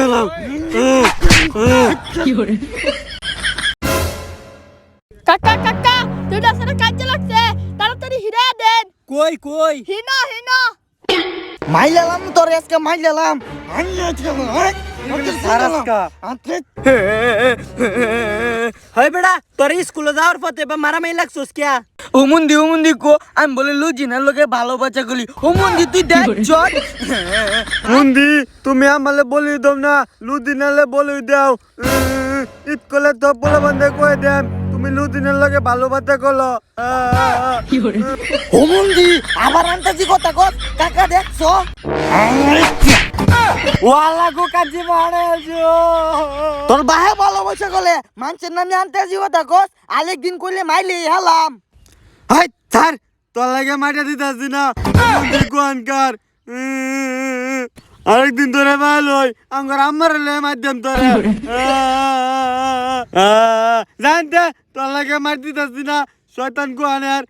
গেলাম। কাকা কাকা তুই সাথে কাজে লাগছে তাড়াতাড়ি হিরা দেন। কই কই? হিনা হিনা। মাইলালাম তোর আজকে মাইলালাম। আইলে আজকে হাই সারাস্কা। আতে হয় বেড়া তোর স্কুলে যাওয়ার পথে বা মারামারি লাগছোস কিয়া হুমুন্দি হুমুন্দি কো আমি বলে লুজিনার লোকে ভালো বাচ্চা গলি। হুমুন্দি তুই দেখ চট মুন্দি তুমি আমালে বলি দাও না লুদিনালে বলি দাও। ঈদ করলে তো বলে বন্ধে কয়ে দেন তুমি লুদিনের লগে ভালো বাতে করল হুমুন্দি আবার আনতাছি কথা কর কাকা দেখছ? ওয়ালা কাজি মারে তোর বাহে ভালোবাসা গলে মানুষের নামে আনতাছি কথা কর আরেকদিন কইলে মাইলে হালাম হাই স্যার তোর লাগে মাইটা দিতাছি না মুন্দি কোয়ানকার আরেকদিন ধরে ভালোই আমার আমার মাধ্যম তোরে জানতে তোর লাগে মার দিতাছি না শয়তান কোয়ানের